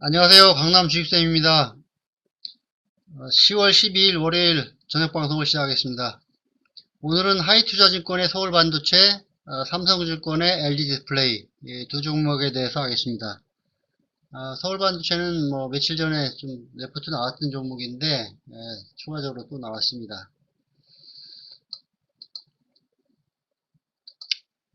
안녕하세요. 강남 주식쌤입니다. 10월 12일 월요일 저녁 방송을 시작하겠습니다. 오늘은 하이투자증권의 서울반도체, 어, 삼성증권의 LG디스플레이 이두 종목에 대해서 하겠습니다. 어, 서울반도체는 뭐 며칠 전에 좀 레포트 나왔던 종목인데 예, 추가적으로 또 나왔습니다.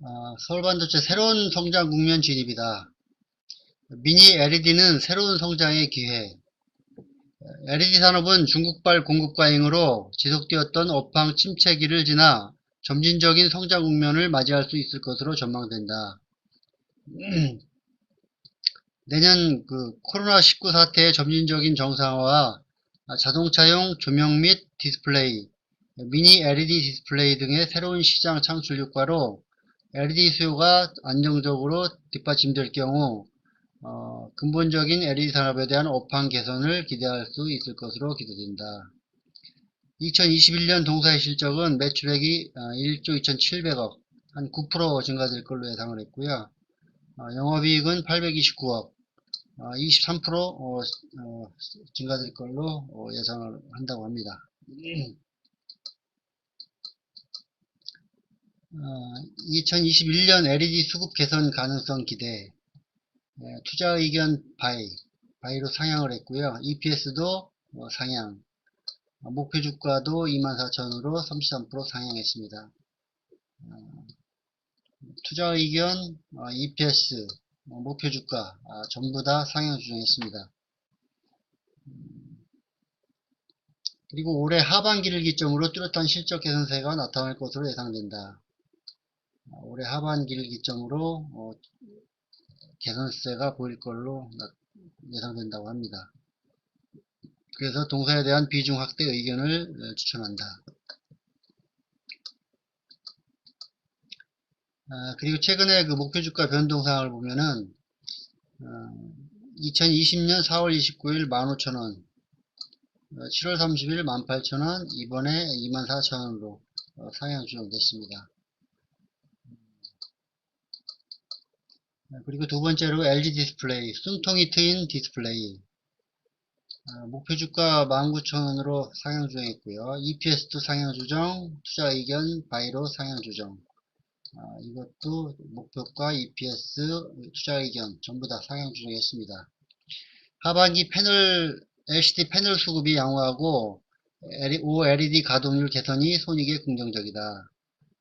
어, 서울반도체 새로운 성장 국면 진입이다. 미니 LED는 새로운 성장의 기회. LED 산업은 중국발 공급 과잉으로 지속되었던 업황 침체기를 지나 점진적인 성장 국면을 맞이할 수 있을 것으로 전망된다. 내년 그 코로나19 사태의 점진적인 정상화와 자동차용 조명 및 디스플레이, 미니 LED 디스플레이 등의 새로운 시장 창출 효과로 LED 수요가 안정적으로 뒷받침될 경우 어, 근본적인 LED 산업에 대한 업황 개선을 기대할 수 있을 것으로 기대된다. 2021년 동사의 실적은 매출액이 1조 2,700억, 한 9% 증가될 걸로 예상을 했고요. 어, 영업이익은 829억, 23% 어, 어, 증가될 걸로 어, 예상을 한다고 합니다. 2021년 LED 수급 개선 가능성 기대, 네, 투자 의견 바이, 바이로 상향을 했고요. EPS도 상향, 어, 목표 주가도 24,000으로 33% 상향했습니다. 어, 투자 의견, EPS, 어, 목표 주가 아, 전부 다 상향 조정했습니다. 음, 그리고 올해 하반기를 기점으로 뚜렷한 실적 개선세가 나타날 것으로 예상된다. 아, 올해 하반기를 기점으로 개선세가 보일 걸로 예상된다고 합니다. 그래서 동사에 대한 비중 확대 의견을 추천한다. 아, 그리고 최근에 그 목표주가 변동사항을 보면은 어, 2020년 4월 29일 15,000원 7월 30일 18,000원 이번에 24,000원으로 어, 상향 조정됐습니다. 그리고 두 번째로 LG 디스플레이, 숨통이 트인 디스플레이. 아, 목표 주가 19,000원으로 상향 조정했고요. EPS도 상향 조정, 투자 의견 바이로 상향 조정. 아, 이것도 목표가 EPS, 투자 의견 전부 다 상향 조정했습니다. 하반기 패널 LCD 패널 수급이 양호하고 OLED 가동률 개선이 손익에 긍정적이다.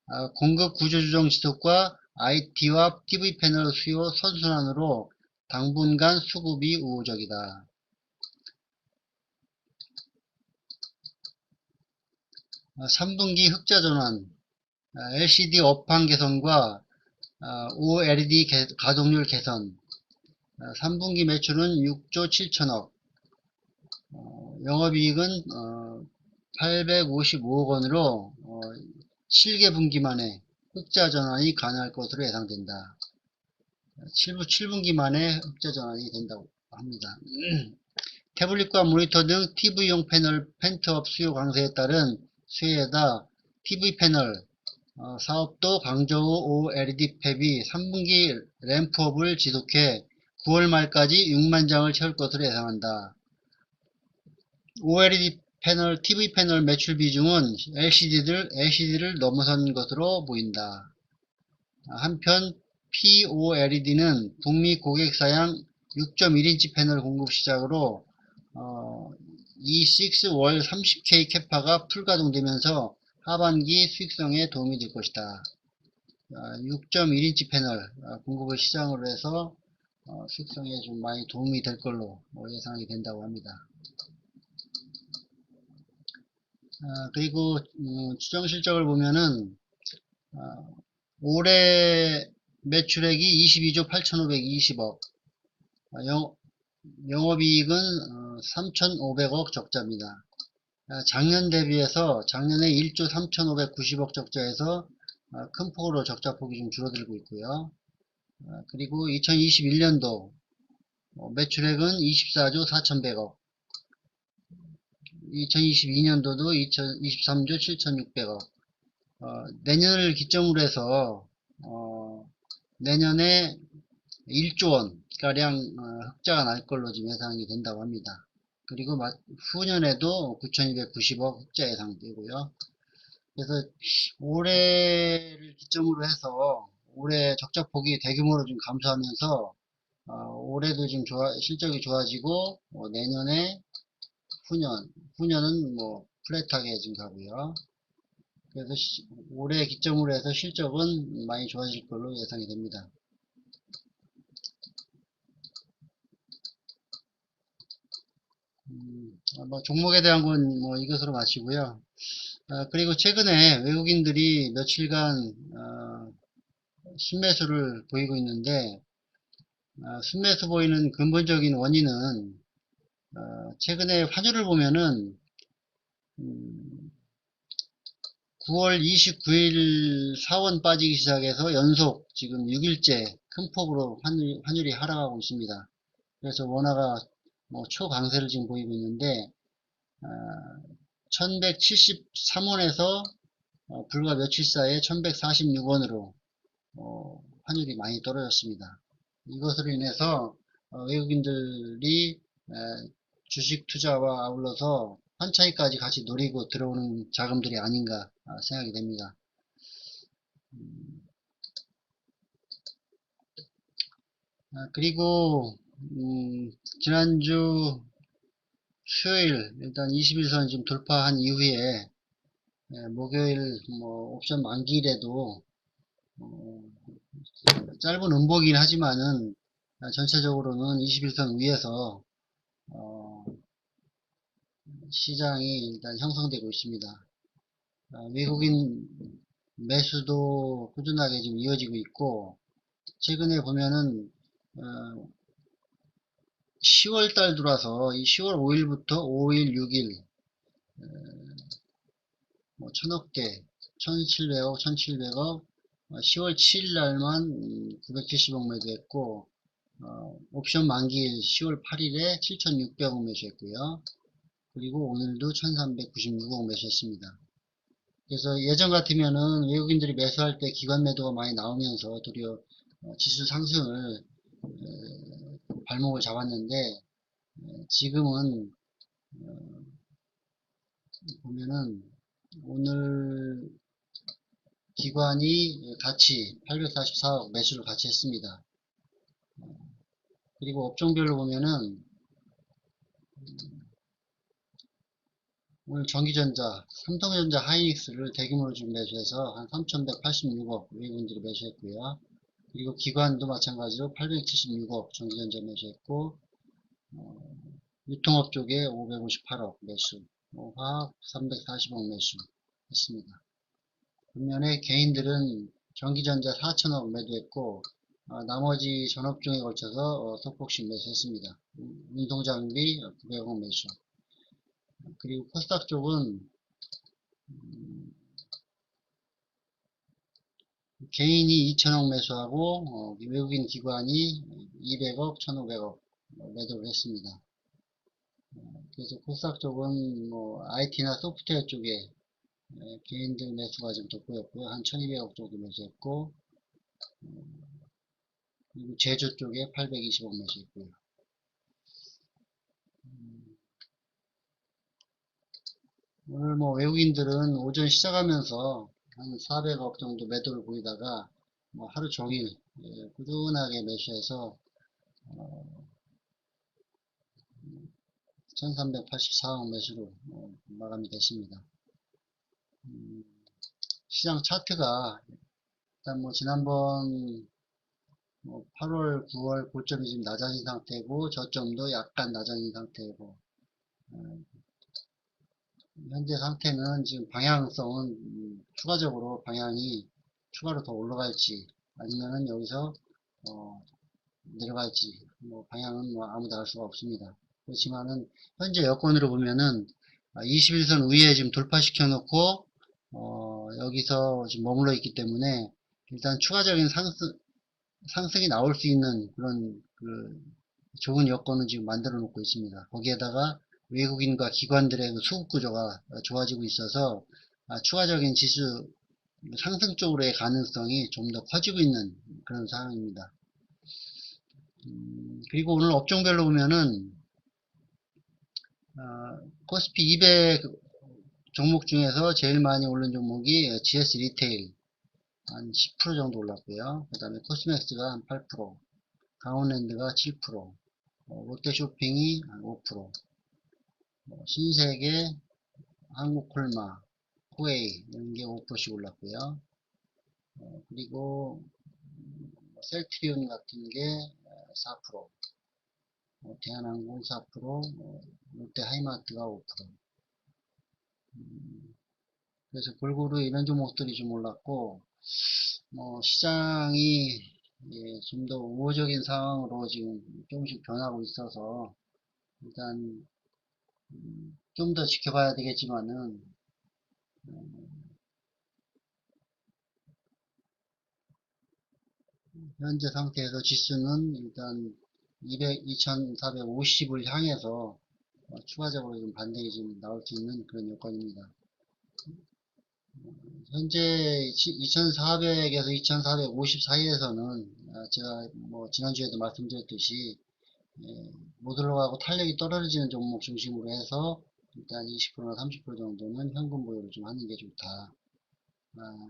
아, 공급 구조 조정 지속과 IT와 TV 패널 수요 선순환으로 당분간 수급이 우호적이다. 어, 3분기 흑자 전환, LCD 업황 개선과 OLED 가동률 개선, 3분기 매출은 6조 7천억, 어, 영업이익은 855억 원으로 7개 분기 만에 흑자 전환이 가능할 것으로 예상된다. 7부 7분기 만에 흑자 전환이 된다고 합니다. 태블릿과 모니터 등 TV용 패널 펜트업 수요 강세에 따른 수혜에다 TV 패널 어, 사업도 광저우 OLED 팹이 3분기 램프업을 지속해 9월 말까지 6만 장을 채울 것으로 예상한다. OLED 패널, TV 패널 매출 비중은 LCD를, LCD를 넘어선 것으로 보인다. 한편 POLED는 북미 고객 사양 6.1인치 패널 공급 시작으로 어, E6 월 30K 캐파가 풀가동되면서 하반기 수익성에 도움이 될 것이다. 6.1인치 아, 패널 아, 공급을 시장으로 해서 어, 수익성에 좀 많이 도움이 될 걸로 뭐 예상이 된다고 합니다. 아, 그리고 음, 추정 실적을 보면은 아, 올해 매출액이 22조 8,520억, 아, 영, 영업이익은 어, 3,500억 적자입니다. 아, 작년 대비해서 작년에 1조 3,590억 적자에서 아, 큰 폭으로 적자 폭이 좀 줄어들고 있고요. 아, 그리고 2021년도 어, 매출액은 24조 4,100억, 2022년도도 2023조 7,600억. 어, 내년을 기점으로 해서 어, 내년에 1조 원, 가량 어, 흑자가 날 걸로 지금 예상이 된다고 합니다. 그리고 마- 후년에도 9,290억 흑자 예상되고요. 그래서 올해를 기점으로 해서 올해 적자폭이 대규모로 좀 감소하면서 어, 올해도 지금 좋아, 실적이 좋아지고 어, 내년에 후년 후년은 뭐 플랫하게 지금 가고요. 그래서 시- 올해 기점으로 해서 실적은 많이 좋아질 걸로 예상이 됩니다. 음, 아, 뭐 종목에 대한 건 뭐 이것으로 마치고요. 아, 그리고 최근에 외국인들이 며칠간 어, 순매수를 보이고 있는데 아, 순매수 보이는 근본적인 원인은 어, 최근에 환율을 보면은 음, 9월 29일 사원 빠지기 시작해서 연속 지금 6일째 큰 폭으로 환율, 환율이 하락하고 있습니다. 그래서 원화가 뭐 초강세를 지금 보이고 있는데 1173원에서 어, 불과 며칠 사이에 1146원으로 어, 환율이 많이 떨어졌습니다. 이것으로 인해서 어, 외국인들이 에, 주식 투자와 아울러서 환차익까지 같이 노리고 들어오는 자금들이 아닌가 아, 생각이 됩니다. 음, 아, 그리고 음, 지난주 수요일 일단 21선 지금 돌파한 이후에 예, 목요일 뭐 옵션 만기일에도 어, 짧은 음보긴 하지만은 아, 전체적으로는 21선 위에서 어, 시장이 일단 형성되고 있습니다. 아, 외국인 매수도 꾸준하게 지금 이어지고 있고 최근에 보면은 어, 10월 달 들어와서 이 10월 5일부터 5일, 6일 뭐 천억 개, 1,700억, 1,700억, 10월 7일 날만 970억 매도했고 어, 옵션 만기일 10월 8일에 7,600억 매수했고요. 그리고 오늘도 1,396억 매수했습니다. 그래서 예전 같으면은 외국인들이 매수할 때 기관 매도가 많이 나오면서 도리어 어, 지수 상승을 에, 발목을 잡았는데 에, 지금은 어, 보면은 오늘 기관이 같이 844억 매수를 같이 했습니다. 어, 그리고 업종별로 보면은 음, 오늘 전기전자, 삼성전자 하이닉스를 대규모로 지금 매수해서 한 3,186억 외국인들이 매수했고요. 그리고 기관도 마찬가지로 876억 전기전자 매수했고 어, 유통업 쪽에 558억 매수, 어, 화학 340억 매수 했습니다. 반면에 개인들은 전기전자 4천억 매도했고 어, 나머지 전업종에 걸쳐서 어, 소폭씩 매수했습니다. 음, 운동장비 900억 매수. 그리고 코스닥 쪽은 음, 개인이 2천억 매수하고 어, 외국인 기관이 200억, 1,500억 매도를 했습니다. 어, 그래서 코스닥 쪽은 뭐 IT나 소프트웨어 쪽에 에, 개인들 매수가 좀 돋보였고요. 한 1,200억 정도 매수했고 어, 그리고 제조 쪽에 820억 매수했고요. 음, 오늘 뭐 외국인들은 오전 시작하면서 한 400억 정도 매도를 보이다가 뭐 하루 종일 예, 꾸준하게 매수해서 어, 1384억 매수로 어, 마감이 됐습니다. 음, 시장 차트가 일단 뭐 지난번 뭐 8월, 9월 고점이 지금 낮아진 상태고 저점도 약간 낮아진 상태고 어, 현재 상태는 지금 방향성은 음, 추가적으로 방향이 추가로 더 올라갈지 아니면은 여기서 어, 내려갈지 뭐 방향은 뭐 아무도 알 수가 없습니다. 그렇지만은 현재 여건으로 보면은 21선 위에 지금 돌파시켜 놓고 어, 여기서 지금 머물러 있기 때문에 일단 추가적인 상승 상승이 나올 수 있는 그런 그 좋은 여건을 지금 만들어 놓고 있습니다. 거기에다가 외국인과 기관들의 그 수급 구조가 좋아지고 있어서 아, 추가적인 지수 상승 쪽으로의 가능성이 좀 더 커지고 있는 그런 상황입니다. 음, 그리고 오늘 업종별로 보면은 어, 코스피 200 종목 중에서 제일 많이 오른 종목이 GS 리테일 한 10% 정도 올랐고요. 그 다음에 코스맥스가 한 8%, 강원랜드가 7%, 어, 롯데쇼핑이 한 5%, 뭐 신세계, 한국콜마, 코웨이 이런 게 5%씩 올랐고요. 어, 그리고 음, 셀트리온 같은 게 4%, 어, 대한항공 4%, 어, 롯데 하이마트가 5%. 음, 그래서 골고루 이런 종목들이 좀 올랐고, 뭐 시장이 예, 좀 더 우호적인 상황으로 지금 조금씩 변하고 있어서 일단 음, 좀 더 지켜봐야 되겠지만은 현재 상태에서 지수는 일단 200, 2450을 향해서 어, 추가적으로 좀 반등이 좀 나올 수 있는 그런 여건입니다. 현재 2400에서 2450 사이에서는 아, 제가 뭐 지난주에도 말씀드렸듯이 예, 못 올라가고 탄력이 떨어지는 종목 중심으로 해서 일단 20%나 30% 정도는 현금 보유를 좀 하는 게 좋다. 아,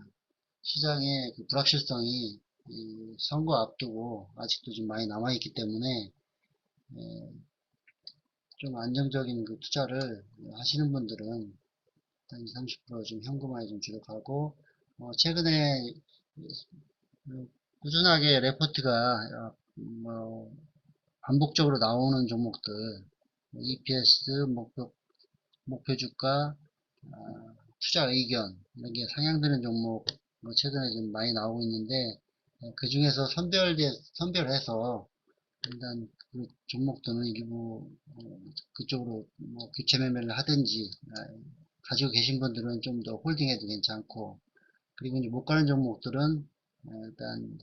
시장의 그 불확실성이 이 선거 앞두고 아직도 좀 많이 남아있기 때문에 예, 좀 안정적인 그 투자를 하시는 분들은 한 20, 30%좀 현금화에 좀 주력하고 어, 최근에 그 꾸준하게 레포트가 어, 뭐 반복적으로 나오는 종목들 EPS 목표 목표 주가 아, 투자 의견 이런 게 상향되는 종목 뭐 최근에 좀 많이 나오고 있는데 그 중에서 선별 선별해서 일단 그 종목들은 일부 어, 그쪽으로 뭐 교체 매매를 하든지 아, 가지고 계신 분들은 좀 더 홀딩해도 괜찮고 그리고 이제 못 가는 종목들은 어, 일단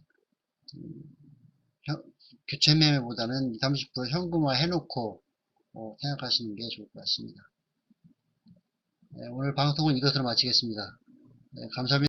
교체 매매보다는 20, 30% 현금화 해놓고 어, 생각하시는 게 좋을 것 같습니다. 네, 오늘 방송은 이것으로 마치겠습니다. 네, 감사합니다.